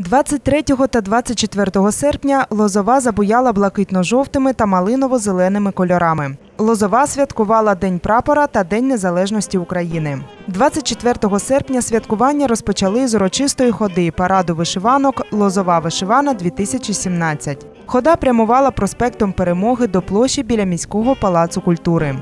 23 та 24 серпня Лозова забуяла блакитно-жовтими та малиново-зеленими кольорами. Лозова святкувала День прапора та День Незалежності України. 24 серпня святкування розпочали з урочистої ходи параду вишиванок Лозова вишивана 2017 Хода прямувала проспектом Перемоги до площі біля міського палацу культури.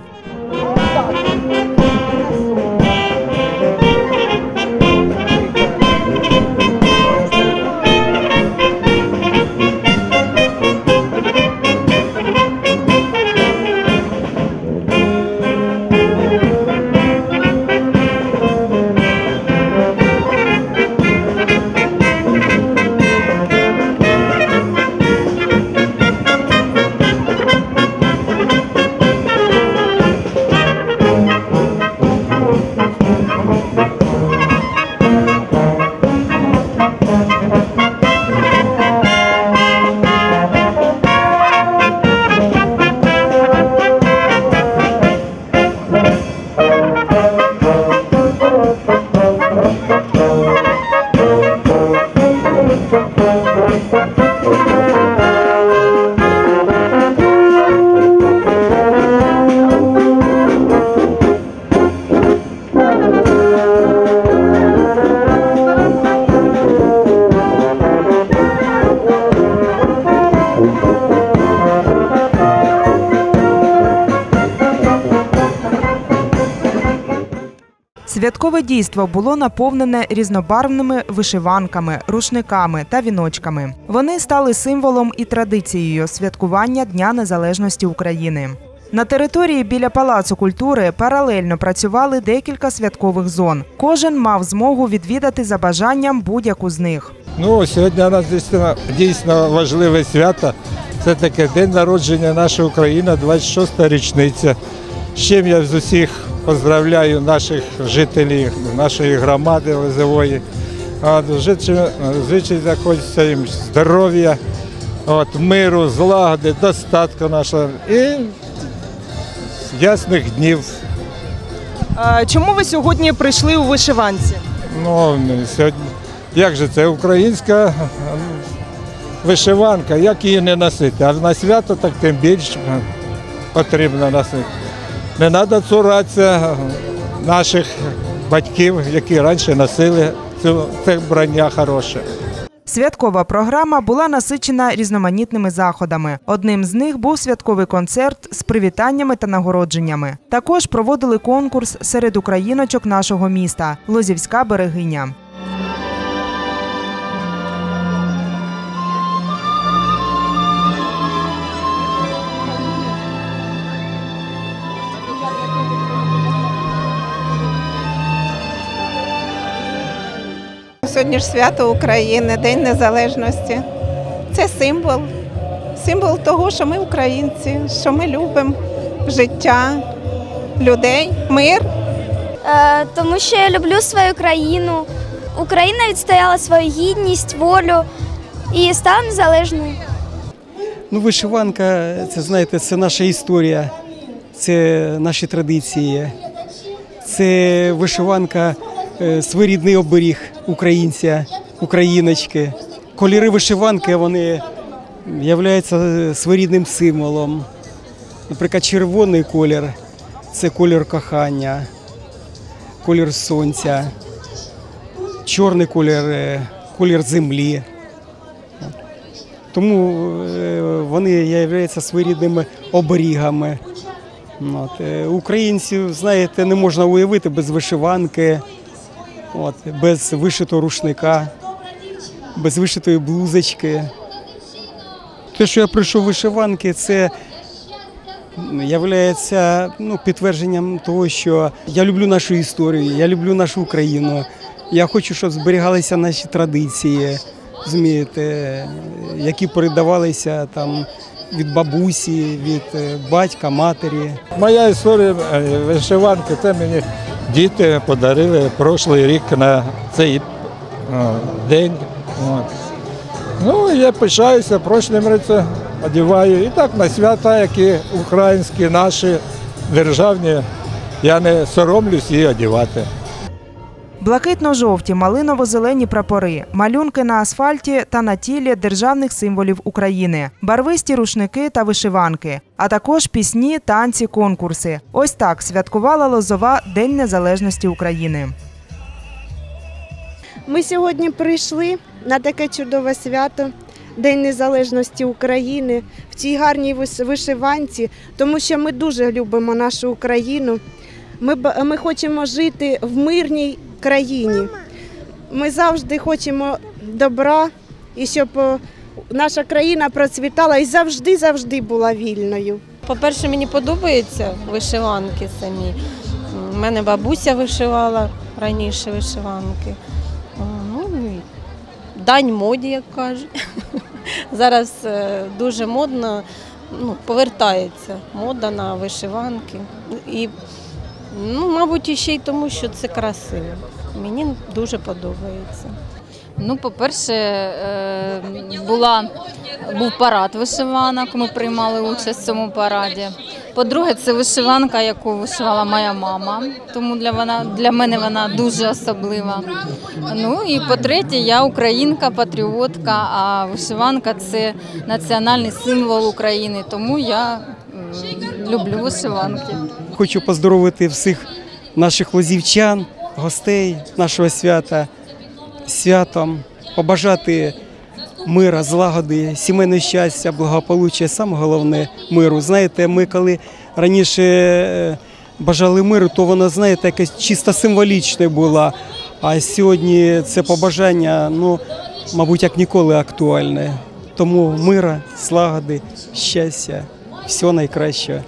Святкове дійство було наповнене різнобарвними вишиванками, рушниками та віночками. Вони стали символом і традицією святкування Дня Незалежності України. На території біля Палацу культури паралельно працювали декілька святкових зон. Кожен мав змогу відвідати за бажанням будь-яку з них. Ну, сьогодні у нас дійсно, дійсно важливе свято. Це таке день народження нашої України, 26-та річниця. З чим я з усіх поздравляю наших жителів, нашої громади Лозової. От, Звичайно, хочеться їм здоров'я, от, миру, злагоди, достатку нашого і ясних днів. А Чому ви сьогодні прийшли у вишиванці? Ну, сьогодні, як же це українська вишиванка, як її не носити? А на свято так тим більше потрібно носити. Не треба цуратися наших батьків, які раніше носили це вбрання хороше. Святкова програма була насичена різноманітними заходами. Одним з них був святковий концерт з привітаннями та нагородженнями. Також проводили конкурс серед україночок нашого міста Лозівська берегиня. Сьогодні ж свято України, День Незалежності. Це символ. Символ того, що ми українці, що ми любимо життя, людей, мир. Е, тому що я люблю свою країну. Україна відстояла свою гідність, волю і стала незалежною. Ну, вишиванка, це знаєте, це наша історія, це наші традиції. Це вишиванка, своєрідний оберіг українця, україночки. Кольори вишиванки вони являються своєрідним символом. Наприклад, червоний колір це колір кохання, колір сонця, чорний колір е, колір землі. Тому е, вони являються своєрідними оберігами. Е, Українців, знаєте, не можна уявити без вишиванки, от, без вишитого рушника, без вишитої блузочки. Те, що я прийшов вишиванки, це є ну, підтвердженням того, що я люблю нашу історію, я люблю нашу Україну. Я хочу, щоб зберігалися наші традиції, розумієте, які передавалися там від бабусі, від е, батька, матері. Моя історія е, вишиванки, це мені діти подарили прошлий рік на цей е, день. Ну, я пишаюся, прошлим році одягаю. І так на свята, які українські, наші, державні, я не соромлюсь її одягати. Блакитно-жовті, малиново-зелені прапори, малюнки на асфальті та на тілі державних символів України, барвисті рушники та вишиванки, а також пісні, танці, конкурси. Ось так святкувала Лозова День Незалежності України. Ми сьогодні прийшли на таке чудове свято, День Незалежності України, в цій гарній вишиванці, тому що ми дуже любимо нашу Україну. Ми, ми хочемо жити в мирній країні. Ми завжди хочемо добра і щоб е, наша країна процвітала і завжди завжди була вільною. По-перше, мені подобаються вишиванки самі. У мене бабуся вишивала раніше вишиванки. Ну, дань моді, як кажуть. Зараз е, дуже модно, ну, повертається мода на вишиванки. І, ну, мабуть, ще й тому, що це красиво. Мені дуже подобається. Ну, по-перше, е, була, був парад вишиванок, ми приймали участь в цьому параді. По-друге, це вишиванка, яку вишивала моя мама, тому для, вона, для мене вона дуже особлива. Ну і по-третє, я українка, патріотка, а вишиванка це національний символ України, тому я люблю вишиванки. Хочу поздоровити всіх наших лозівчан, гостей нашого свята святом, побажати мира, злагоди, сімейного щастя, благополуччя, саме головне миру. Знаєте, ми коли раніше е, бажали миру, то воно, знаєте, якесь чисто символічне було. А сьогодні це побажання, ну, мабуть, як ніколи актуальне. Тому мира, злагоди, щастя, всього найкращого.